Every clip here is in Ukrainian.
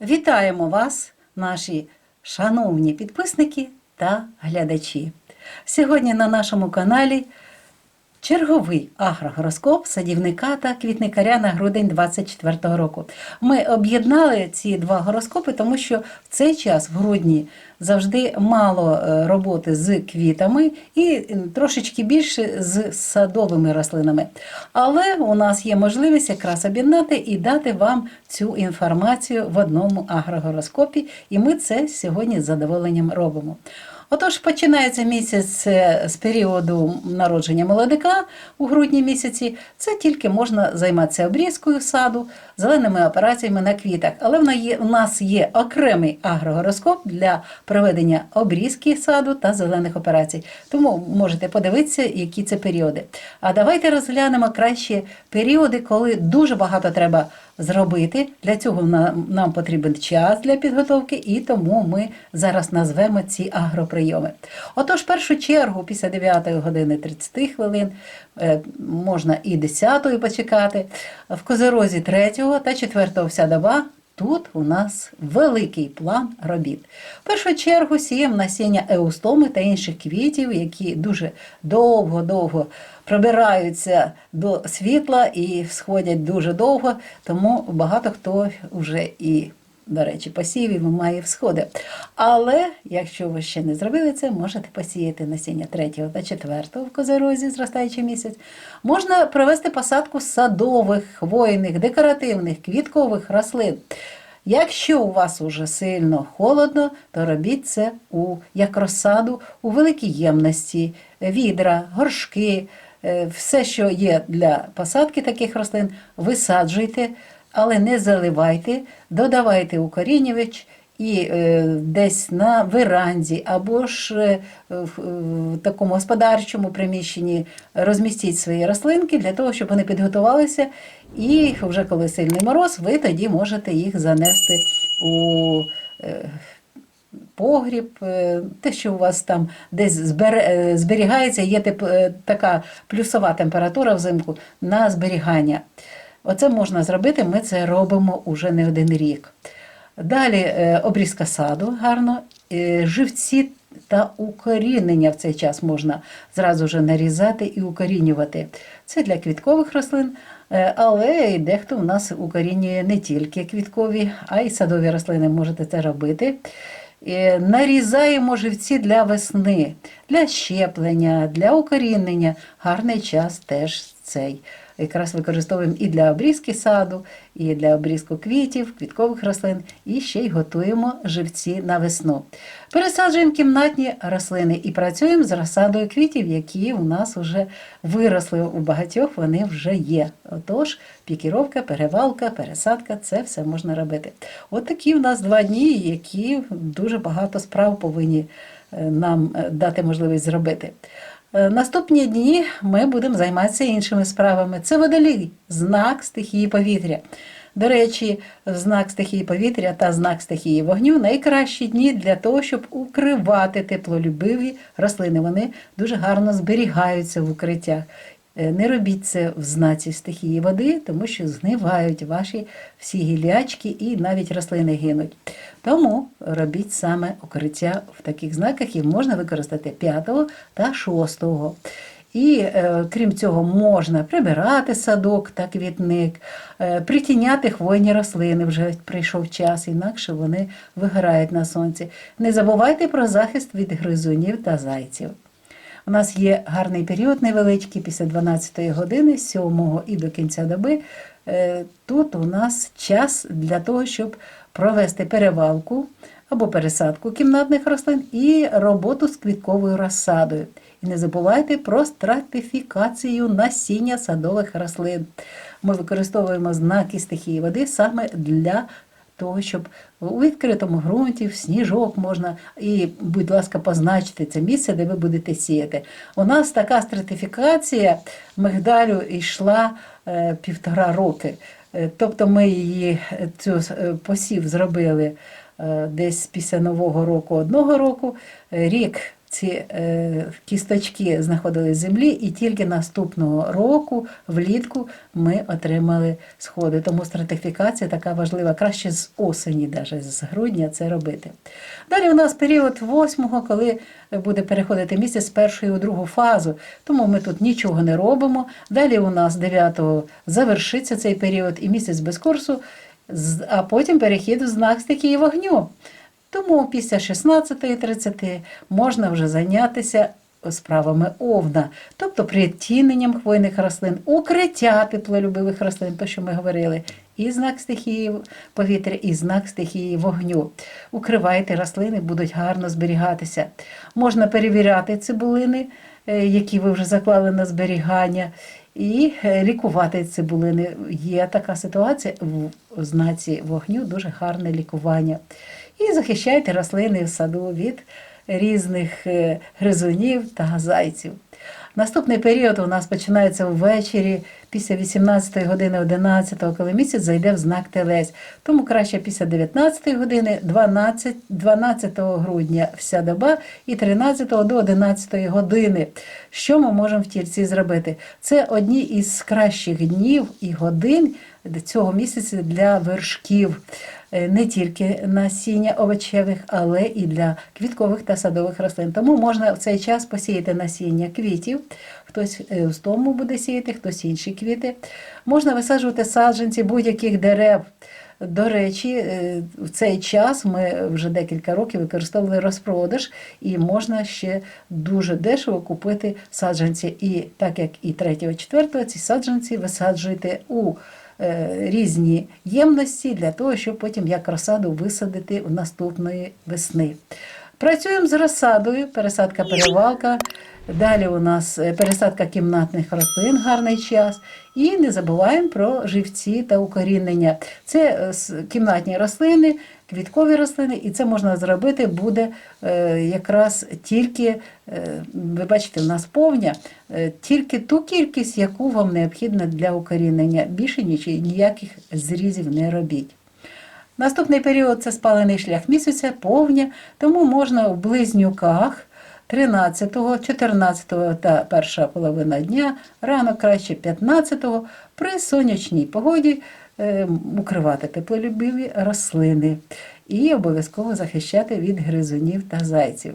Вітаємо вас, наші шановні підписники та глядачі. Сьогодні на нашому каналі черговий агрогороскоп садівника та квітникаря на грудень 24 року. Ми об'єднали ці два гороскопи, тому що в цей час, в грудні, завжди мало е, роботи з квітами і трошечки більше з садовими рослинами. Але у нас є можливість якраз об'єднати і дати вам цю інформацію в одному агрогороскопі, і ми це сьогодні з задоволенням робимо. Отож, починається місяць е, з періоду народження молодика у грудні місяці. Це тільки можна займатися обрізкою саду, зеленими операціями на квітах. Але в нас є окремий агрогороскоп для проведення обрізки саду та зелених операцій. Тому можете подивитися, які це періоди. А давайте розглянемо краще періоди, коли дуже багато треба зробити. Для цього нам, потрібен час для підготовки, і тому ми зараз назвемо ці агроприйоми. Отож, в першу чергу, після 9 години 30 хвилин, е, можна і 10 почекати, в козерозі 3 та 4 вся доба. Тут у нас великий план робіт. В першу чергу сіємо насіння еустоми та інших квітів, які дуже довго-довго пробираються до світла і сходять дуже довго, тому багато хто вже і, до речі, посівів має всходи. Але якщо ви ще не зробили це, можете посіяти насіння 3 та 4 в козерозі, зростаючий місяць. Можна провести посадку садових, хвойних, декоративних, квіткових рослин. Якщо у вас уже сильно холодно, то робіть це у як розсаду у великій ємності, відра, горшки, все, що є для посадки таких рослин, висаджуйте, але не заливайте, додавайте укорінювач і е, десь на веранді або ж е, в, такому господарчому приміщенні розмістіть свої рослинки для того, щоб вони підготувалися, і вже коли сильний мороз, ви тоді можете їх занести у е, погріб, е, те, що у вас там десь е, зберігається, є е, така плюсова температура взимку на зберігання. Оце можна зробити, ми це робимо уже не один рік. Далі обрізка саду гарно, живці та укорінення в цей час можна зразу вже нарізати і укорінювати. Це для квіткових рослин, але дехто у нас укорінює не тільки квіткові, а й садові рослини можете це робити. Е, Нарізаємо живці для весни, для щеплення, для укорінення. Гарний час теж цей. Якраз використовуємо і для обрізки саду, і для обрізку квітів, квіткових рослин, і ще й готуємо живці на весну. Пересаджуємо кімнатні рослини і працюємо з розсадою квітів, які у нас вже виросли. У багатьох вони вже є. Отож, пікіровка, перевалка, пересадка це все можна робити. От такі в нас два дні, які дуже багато справ повинні е, нам е, дати можливість зробити. Е, Наступні дні ми будемо займатися іншими справами. Це водолій, знак стихії повітря. До речі, знак стихії повітря та знак стихії вогню найкращі дні для того, щоб укривати теплолюбиві рослини. Вони дуже гарно зберігаються в укриттях. Е, Не робіть це в знаці стихії води, тому що згнивають ваші всі гілячки і навіть рослини гинуть. Тому робіть саме укриття в таких знаках і можна використати 5 та 6. І е, крім цього, можна прибирати садок та квітник, е, притіняти хвойні рослини, вже прийшов час, інакше вони вигорають на сонці. Не забувайте про захист від гризунів та зайців. У нас є гарний період невеличкий після 12 години, з 7 і до кінця доби. Е, Тут у нас час для того, щоб провести перевалку або пересадку кімнатних рослин і роботу з квітковою розсадою. І не забувайте про стратифікацію насіння садових рослин. Ми використовуємо знаки стихії води саме для того, щоб у відкритому ґрунті, в сніжок можна і, будь ласка, позначити це місце, де ви будете сіяти. У нас така стратифікація мигдалю йшла е, півтора роки. Е, Тобто ми її е, цю е, посів зробили десь після Нового року одного року. Рік ці е, кісточки знаходились в землі, і тільки наступного року, влітку, ми отримали сходи. Тому стратифікація така важлива. Краще з осені, навіть з грудня це робити. Далі у нас період восьмого, коли буде переходити місяць з першої у другу фазу. Тому ми тут нічого не робимо. Далі у нас 9-го завершиться цей період і місяць без курсу, а потім перехід в знак стихії вогню. Тому після 16.30 можна вже зайнятися справами овна, тобто притіненням хвойних рослин, укриття теплолюбивих рослин, то що ми говорили, і знак стихії повітря, і знак стихії вогню. Укривайте рослини, будуть гарно зберігатися. Можна перевіряти цибулини, е, які ви вже заклали на зберігання, і е, лікувати цибулини. Є така ситуація в знаці вогню, дуже гарне лікування. І захищайте рослини в саду від різних е, гризунів та зайців. Наступний період у нас починається ввечері після 18 години 11, коли місяць зайде в знак Телець. Тому краще після 19 години, 12, 12 грудня вся доба і 13 до 11 години. Що ми можемо в тільці зробити? Це одні із кращих днів і годин цього місяця для вершків. Е, Не тільки насіння овочевих, але і для квіткових та садових рослин. Тому можна в цей час посіяти насіння квітів. Хтось е, з тому буде сіяти, хтось інші квіти. Можна висаджувати саджанці будь-яких дерев. До речі, е, в цей час ми вже декілька років використовували розпродаж, і можна ще дуже дешево купити саджанці. І так як і 3-4 ці саджанці висаджуєте у е, різні ємності для того, щоб потім як розсаду висадити в наступної весни. Працюємо з розсадою, пересадка перевалка. Далі у нас е, пересадка кімнатних рослин, гарний час. І не забуваємо про живці та укорінення. Це е, кімнатні рослини, квіткові рослини, і це можна зробити буде е, якраз тільки, е, ви бачите, у нас повня, е, тільки ту кількість, яку вам необхідно для укорінення. Більше нічого, ніяких зрізів не робіть. Наступний період це спалений шлях місяця, повня, тому можна в близнюках 13, 14 та перша половина дня, ранок краще 15 при сонячній погоді укривати теплолюбиві рослини і обов'язково захищати від гризунів та зайців.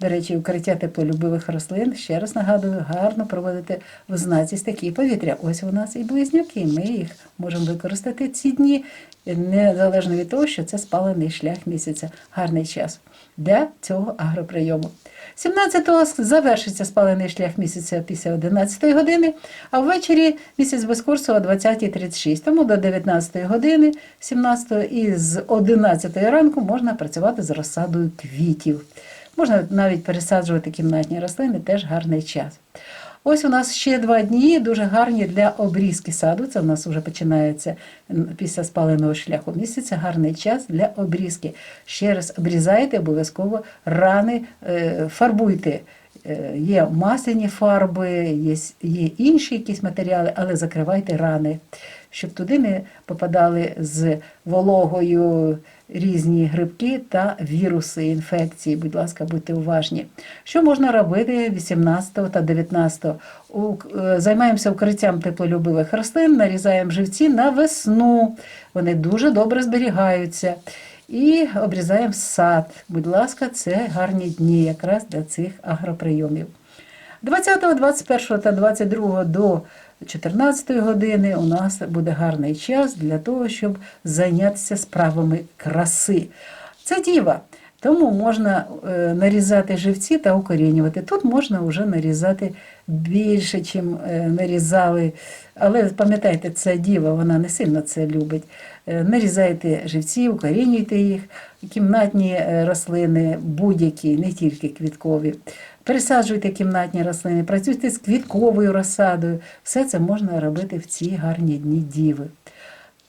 До речі, укриття теплолюбивих рослин, ще раз нагадую, гарно проводити в знаці стихії повітря. Ось у нас і близнюки. Ми їх можемо використати ці дні, незалежно від того, що це спалений шлях місяця. Гарний час для цього агроприйому. 17-го завершиться спалений шлях місяця після 11 години, а ввечері місяць без курсу о 20.36, тому до 19 години, 17 і з 11 ранку можна працювати з розсадою квітів. Можна навіть пересаджувати кімнатні рослини, теж гарний час. Ось у нас ще два дні дуже гарні для обрізки саду. Це у нас вже починається після спаленого шляху місяця. Гарний час для обрізки. Ще раз обрізайте обов'язково рани, е, фарбуйте. Е, Є масляні фарби, є, є інші якісь матеріали, але закривайте рани, щоб туди не попадали з вологою різні грибки та віруси інфекції. Будь ласка, будьте уважні. Що можна робити 18 та 19? У- е, Займаємося укриттям теплолюбивих рослин, нарізаємо живці на весну. Вони дуже добре зберігаються. І обрізаємо сад. Будь ласка, це гарні дні якраз для цих агроприйомів. 20, 21 та 22 до 14 години у нас буде гарний час для того, щоб зайнятися справами краси. Це діва. Тому можна е, нарізати живці та укорінювати. Тут можна вже нарізати більше, ніж нарізали. Але пам'ятайте, це діва, вона не сильно це любить. Е, Нарізайте живці, укорінюйте їх, кімнатні е, рослини, будь-які, не тільки квіткові. Пересаджуйте кімнатні рослини, працюйте з квітковою розсадою. Все це можна робити в ці гарні дні діви.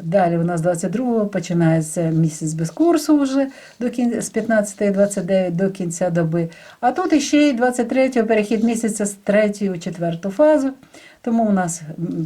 Далі у нас 22-го починається місяць без курсу вже до кін... з 15-29 до кінця доби. А тут іще й 23-го перехід місяця з 3 у 4 фазу. Тому у нас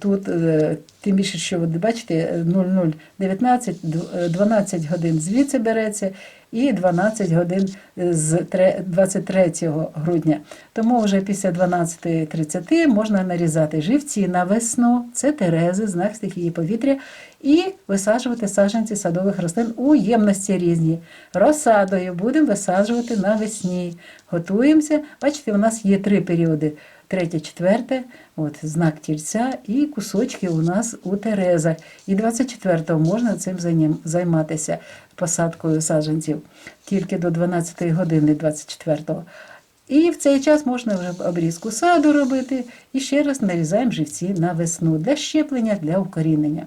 тут, е, тим більше, що ви бачите, 0019, е, 12 годин звідси береться, і 12 годин з 23 грудня. Тому вже після 12.30 можна нарізати живці на весну, це терези, знак стихії повітря, і висаджувати саджанці садових рослин у ємності різні. Розсадою будемо висаджувати навесні. Готуємося. Бачите, у нас є три періоди. Третє, четверте, от знак тільця і кусочки у нас у терезах. І 24-го можна цим займатися посадкою саджанців тільки до 12 години 24-го. І в цей час можна вже обрізку саду робити і ще раз нарізаємо живці на весну для щеплення, для укорінення.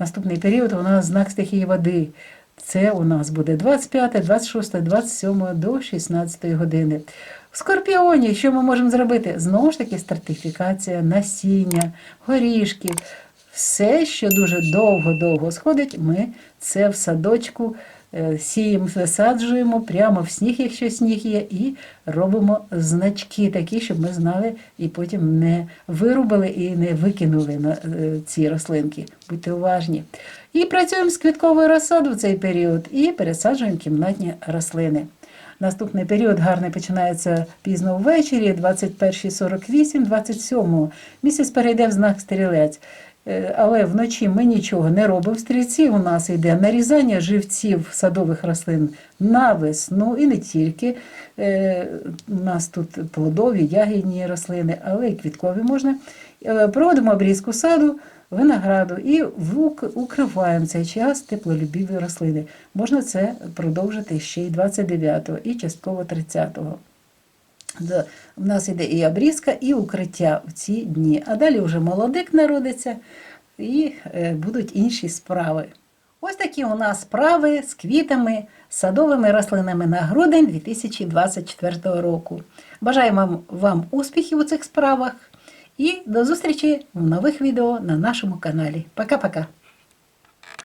Наступний період у нас знак стихії води. Це у нас буде 25, 26, 27 до 16 години. В Скорпіоні, що ми можемо зробити? Знову ж таки, стратифікація насіння, горішки. Все, що дуже довго-довго сходить, ми це в садочку сіємо, висаджуємо прямо в сніг, якщо сніг є, і робимо значки такі, щоб ми знали і потім не вирубили і не викинули на е, ці рослинки. Будьте уважні. І працюємо з квітковою розсадою в цей період і пересаджуємо кімнатні рослини. Наступний період гарний починається пізно ввечері, 21.48, 27 Місяць перейде в знак стрілець. Е, Але вночі ми нічого не робимо. В стрільці у нас йде нарізання живців садових рослин на весну і не тільки. Е, У нас тут плодові, ягідні рослини, але й квіткові можна. Е, Проводимо обрізку саду, винограду і укриваємо цей час теплолюбіві рослини. Можна це продовжити ще й 29-го і частково 30-го. У нас іде і обрізка, і укриття в ці дні. А далі вже молодик народиться і е, будуть інші справи. Ось такі у нас справи з квітами, садовими рослинами на грудень 2024 року. Бажаємо вам успіхів у цих справах і до зустрічі в нових відео на нашому каналі. Пока-пока!